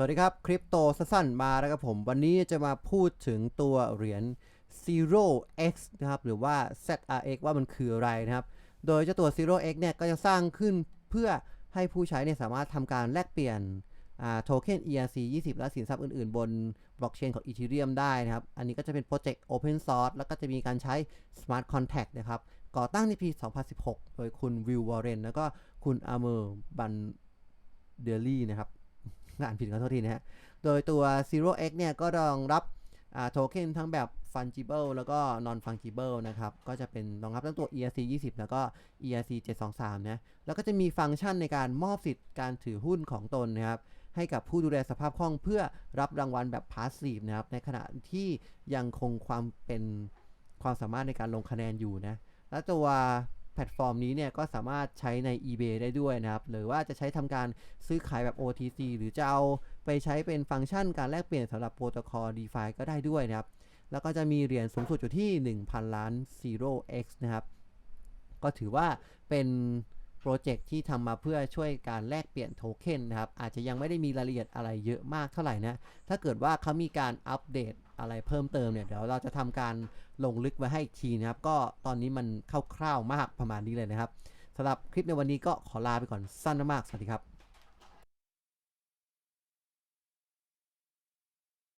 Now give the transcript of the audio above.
สวัสดีครับ คริปโตสั้นๆมาแล้วครับผม วันนี้จะมาพูดถึงตัวเหรียญ Zero X นะครับ หรือว่า ZRX ว่ามันคืออะไรนะครับ โดยเจ้าตัว Zero X เนี่ยก็จะสร้างขึ้นเพื่อให้ผู้ใช้เนี่ยสามารถทำการแลกเปลี่ยนโทเค็น ERC 20 และสินทรัพย์อื่นๆ บนบล็อกเชนของ Ethereum ได้นะครับ อันนี้ก็จะเป็นโปรเจกต์ Open Source แล้วก็จะมีการใช้ Smart Contract นะครับ ก่อตั้งในปี 2016 โดยคุณวิลวอร์เรนแล้วก็คุณอาเมอร์บันเดลี่นะครับ อ่านผิดขอโทษทีนะฮะ โดยตัว Zero X เนี่ยก็รองรับโทเค็นทั้งแบบ fungible แล้วก็ non fungible นะครับ ก็จะเป็นรองรับทั้งตัว ERC 20 แล้วก็ ERC 723 นะ แล้วก็จะมีฟังก์ชันในการมอบสิทธิ์การถือหุ้นของตนนะครับให้กับผู้ดูแลสภาพคล่องเพื่อรับรางวัลแบบ passive นะครับ ในขณะที่ยังคงความเป็นความสามารถในการลงคะแนนอยู่นะ และตัว พลตฟอร์มนี้เนี่ยก็สามารถใช้ใน eBay ได้ด้วยนะครับ หรือว่าจะใช้ทำการซื้อขายแบบ OTC หรือจะเอาไปใช้เป็นฟังก์ชันการแลกเปลี่ยนสำหรับโปรโตคอล DeFi ก็ได้ด้วยนะครับ แล้วก็จะมีเหรียญสูงสุดอยู่ที่ 1,000 ล้าน Zero X นะครับ ก็ถือว่าเป็นโปรเจกต์ที่ทำมาเพื่อช่วยการแลกเปลี่ยนโทเค็นนะครับ อาจจะยังไม่ได้มีรายละเอียดอะไรเยอะมากเท่าไหร่นะ ถ้าเกิดว่าเขามีการอัปเดต อะไรเพิ่มเติมเนี่ยเดี๋ยวเราจะทำการลงลึกไว้ให้อีกทีนะครับ ก็ตอนนี้มันคร่าวๆมากประมาณนี้เลยนะครับสำหรับคลิปในวันนี้ก็ขอลาไปก่อนสั้นมากๆสวัสดีครับ